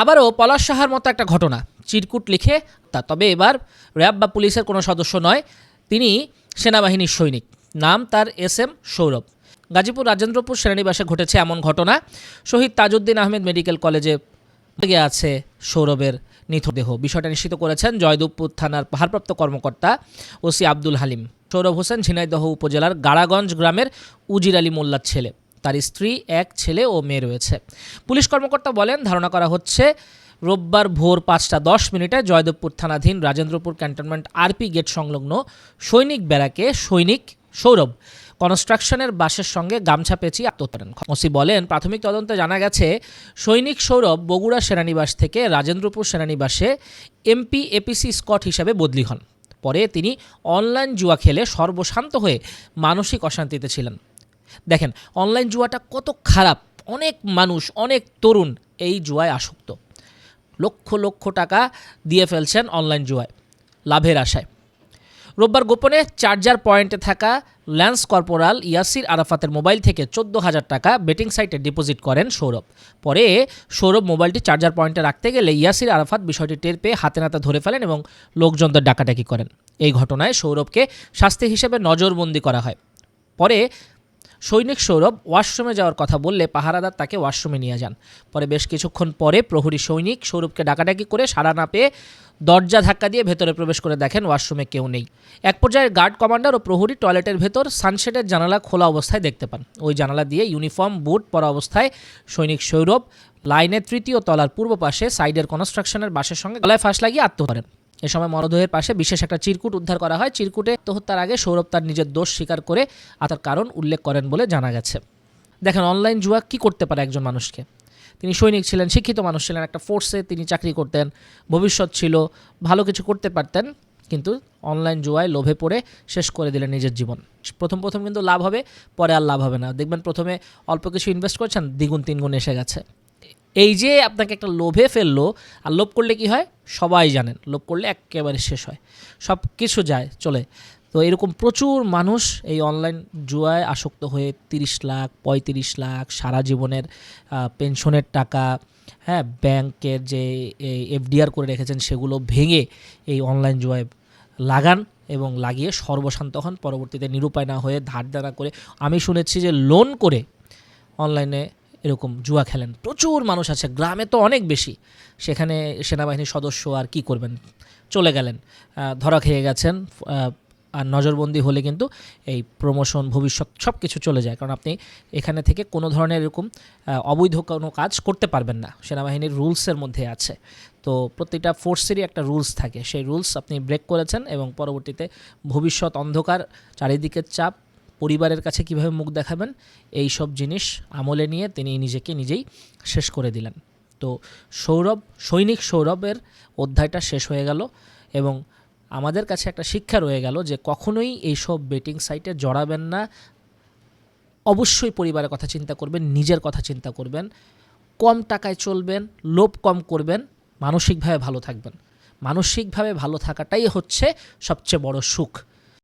আবারও পলাশ সাহার মতো একটা ঘটনা। চিরকুট লিখে তা তবে এবার র্যাব বা পুলিশের কোনো সদস্য নয়, তিনি সেনাবাহিনীর সৈনিক। নাম তার এস এম সৌরভ। গাজীপুর রাজেন্দ্রপুর সেনানিবাসে ঘটেছে এমন ঘটনা। শহীদ তাজউদ্দিন আহমেদ মেডিকেল কলেজে আছে সৌরভের নিথদেহ বিষয়টা নিশ্চিত করেছেন জয়দেবপুর থানার ভারপ্রাপ্ত কর্মকর্তা ওসি আব্দুল হালিম। সৌরভ হোসেন ঝিনাইদহ উপজেলার গাড়াগঞ্জ গ্রামের উজির আলী মোল্লার ছেলে। তার স্ত্রী, এক ছেলে ও মেয়ে রয়েছে। পুলিশ কর্মকর্তা বলেন, ধারণা করা হচ্ছে, রোববার ভোর পাঁচটা দশ মিনিটে জয়দেবপুর থানাধীন রাজেন্দ্রপুর ক্যান্টনমেন্ট আরপি গেট সংলগ্ন সৈনিক ব্যারাকে সৈনিক সৌরভ কনস্ট্রাকশনের বাসের সঙ্গে গামছা পেঁচিয়ে আত্মহত্যা করেন। ওসি বলেন, প্রাথমিক তদন্তে জানা গেছে, সৈনিক সৌরভ বগুড়া সেনানিবাস থেকে রাজেন্দ্রপুর সেনানিবাসে এমপি, এপিসি স্কট হিসাবে বদলি হন। পরে তিনি অনলাইন জুয়া খেলে সর্বশান্ত হয়ে মানসিক অশান্তিতে ছিলেন। দেখেন অনলাইন জুয়াটা কত খারাপ। অনেক মানুষ, অনেক তরুণ এই জুয়ায় আসক্ত। লক্ষ লক্ষ টাকা দিয়ে ফেলছেন অনলাইন জুয়ায়, লাভের আশায়। রোববার গোপনে চার্জার পয়েন্টে থাকা ল্যান্স কর্পোরাল ইয়াসির আরাফাতের মোবাইল থেকে চোদ্দ হাজার টাকা বেটিং সাইটে ডিপোজিট করেন সৌরভ। পরে সৌরভ মোবাইলটি চার্জার পয়েন্টে রাখতে গেলে ইয়াসির আরাফাত বিষয়টি টের পেয়ে হাতে নাতে ধরে ফেলেন এবং লোকজনদের ডাকাডাকি করেন। এই ঘটনায় সৌরভকে শাস্তি হিসেবে নজরবন্দি করা হয়। পরে সৈনিক সৌরভ ওয়াশরুমে যাওয়ার কথা বললে পাহারাদার তাকে ওয়াশরুমে নিয়ে যান। পরে বেশ কিছুক্ষণ পরে প্রহরী সৈনিক সৌরভকে ডাকাডাকি করে সাড়া না পেয়ে দরজা ধাক্কা দিয়ে ভেতরে প্রবেশ করে দেখেন ওয়াশরুমে কেউ নেই। এক পর্যায়ে গার্ড কমান্ডার ও প্রহরী টয়লেটের ভেতর সানসেটের জানালা খোলা অবস্থায় দেখতে পান। ওই জানালা দিয়ে ইউনিফর্ম, বুট পরা অবস্থায় সৈনিক সৌরভ লাইনের তৃতীয় তলার পূর্ব পাশে সাইডের কনস্ট্রাকশনের বাসের সঙ্গে গলায় ফাঁস লাগিয়ে আত্মহত্যা করেন। এ সময় মরদেহের পাশে বিশেষ একটা চিরকুট উদ্ধার করা হয়। চিরকুটে তো হত্যার আগে সৌরভ তার নিজের দোষ স্বীকার করে আতার কারণ উল্লেখ করেন বলে জানা গেছে। দেখেন অনলাইন জুয়া কি করতে পারে একজন মানুষকে? তিনি সৈনিক ছিলেন, শিক্ষিত মানুষ ছিলেন, একটা ফোর্সে তিনি চাকরি করতেন, ভবিষ্যৎ ছিল, ভালো কিছু করতে পারতেন, কিন্তু অনলাইন জুয়ায় লোভে পড়ে শেষ করে দিলেন নিজের জীবন। প্রথম প্রথম কিন্তু লাভ হবে, পরে আর লাভ হবে না। দেখবেন প্রথমে অল্প কিছু ইনভেস্ট করছেন, দ্বিগুণ তিনগুণ এসে গেছে। এই যে আপনাকে একটা লোভে ফেলল, আর লোভ করলে কি হয়? সবাই জানেন, লোভ করলে একেবারে শেষ হয়। সব কিছু যায়, চলে। তো এরকম প্রচুর মানুষ এই অনলাইন জুয়ায় আসক্ত হয়ে তিরিশ লাখ, পঁয়ত্রিশ লাখ সারা জীবনের পেনশনের টাকা হ্যাঁ ব্যাংকের যে এফডিআর করে রেখেছেন, সেগুলো ভেঙে এই অনলাইন জুয়ায় লাগান এবং লাগিয়ে সর্বশান্ত হন, পরবর্তীতে নিরুপায় না হয়ে ধার দেনা করে। আমি শুনেছি যে লোন করে অনলাইনে এরকম জুয়া খেলেন। প্রচুর মানুষ আছে, গ্রামে তো অনেক বেশি। সেখানে সেনাবাহিনীর সদস্য আর কি করবেন? চলে গেলেন। ধরা খেয়ে গেছেন আর নজরবন্দি হলে কিন্তু এই প্রমোশন ভবিষ্যৎ সব কিছু চলে যায়। কারণ আপনি এখানে থেকে কোনো ধরনের এরকম অবৈধ কোনো কাজ করতে পারবেন না। সেনাবাহিনীর রুলসের মধ্যে আছে। তো প্রতিটা ফোর্সেরই একটা রুলস থাকে। সেই রুলস আপনি ব্রেক করেছেন এবং পরবর্তীতে ভবিষ্যৎ অন্ধকার, চারিদিকের চাপ পরিবারের কাছে কীভাবে মুখ দেখাবেন, এই সব জিনিস আমলে নিয়ে তিনি নিজেকে নিজেই শেষ করে দিলেন। তো সৌরভ, সৈনিক সৌরভের অধ্যায়টা শেষ হয়ে গেল এবং আমাদের কাছে একটা শিক্ষা রয়ে গেল যে কখনোই এইসব বেটিং সাইটে জড়াবেন না। অবশ্যই পরিবারের কথা চিন্তা করবেন, নিজের কথা চিন্তা করবেন। কম টাকায় চলবেন, লোভ কম করবেন, মানসিকভাবে ভালো থাকবেন। মানসিকভাবে ভালো থাকাটাই হচ্ছে সবচেয়ে বড় সুখ।